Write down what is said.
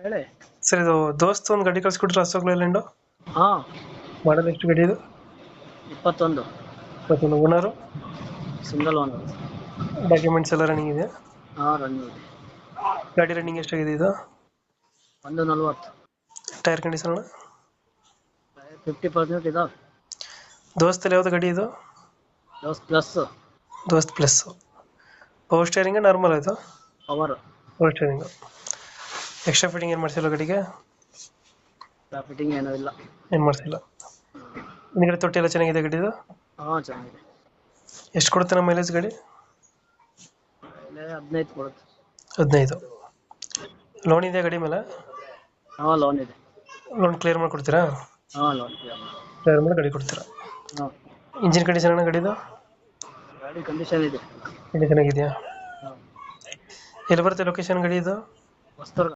ಹೇಳಿ. ಸರ್ ಇದು ದೋಸ್ತ್ ಒಂದು ಗಾಡಿ ಕಳ್ಸಿಕೊಟ್ರೆ ಅಶೋಕ್ ಲೇಲ್ಯಾಂಡು ಹಾ. ಮಾಡಲ್ ಎಷ್ಟು ಗಾಡಿ ಇದು? ಇಪ್ಪತ್ತೊಂದು. ಇಪ್ಪತ್ತೊಂದು. ಓನರು ಸಿಂಗಲ್ ಓನರ್ ಡಾಕ್ಯುಮೆಂಟ್ಸ್ ಎಲ್ಲ ರನ್ನಿಂಗ್ ಇದೆ ಹಾಂ ರನ್ನಿಂಗ್ ಇದೆ. ಗಾಡಿ ರನ್ನಿಂಗ್ ಎಷ್ಟಾಗಿದೆ ಇದು? ಒಂದು ನಲ್ವತ್ತು. ಟೈರ್ ಕಂಡೀಷನ್ ಫಿಫ್ಟಿ ಪರ್ಸೆಂಟ್ ಇದಾವೆ. ದೋಸ್ತಲ್ಲಿ ಯಾವ್ದು ಗಾಡಿ ಇದು? Dost plus Dost plus power steering normal ಆಯಿತು power power steering extra fitting ಏನು ಮಾಡ್ಸಿಲ್ಲ ಗಾಡಿಗೆ? ಫಿಟ್ಟಿಂಗ್ ಏನೂ ಇಲ್ಲ. ಏನು ಮಾಡ್ಸಿಲ್ಲ? ಹಿಂದ್ಗಡೆ ತೊಟ್ಟಿ ಎಲ್ಲ ಚೆನ್ನಾಗಿದೆ ಗಡಿದು? ಹಾಂ ಚೆನ್ನಾಗಿದೆ. ಎಷ್ಟು ಕೊಡುತ್ತೆ ನಮ್ಮ ಮೈಲೇಜ್ ಗಾಡಿ? ಹದಿನೈದು ಕೊಡುತ್ತೆ. ಹದಿನೈದು. ಲೋನ್ ಇದೆ ಗಾಡಿ ಮೇಲೆ? ಹಾಂ ಲೋನ್ ಇದೆ. ಲೋನ್ ಕ್ಲಿಯರ್ ಮಾಡಿಕೊಡ್ತೀರಾ? ಹಾಂ ಲೋನ್ ಕ್ಲಿಯರ್ ಮಾಡಿ ಗಾಡಿ ಕೊಡ್ತೀರಾ? ಹಾಂ. ಇಂಜಿನ್ ಕಂಡೀಷನ್ ಅಣ್ಣ ಗಾಡಿದು? ಗಾಡಿ ಕಂಡೀಷನ್ ಇದೆ. ಕಂಡೀಷನ್ ಚೆನ್ನಾಗಿದೆಯಾ? ಎಲ್ಲಿ ಬರುತ್ತೆ ಲೊಕೇಶನ್ ಗಡಿ ಇದು? ಹೊಸ್ತೂರು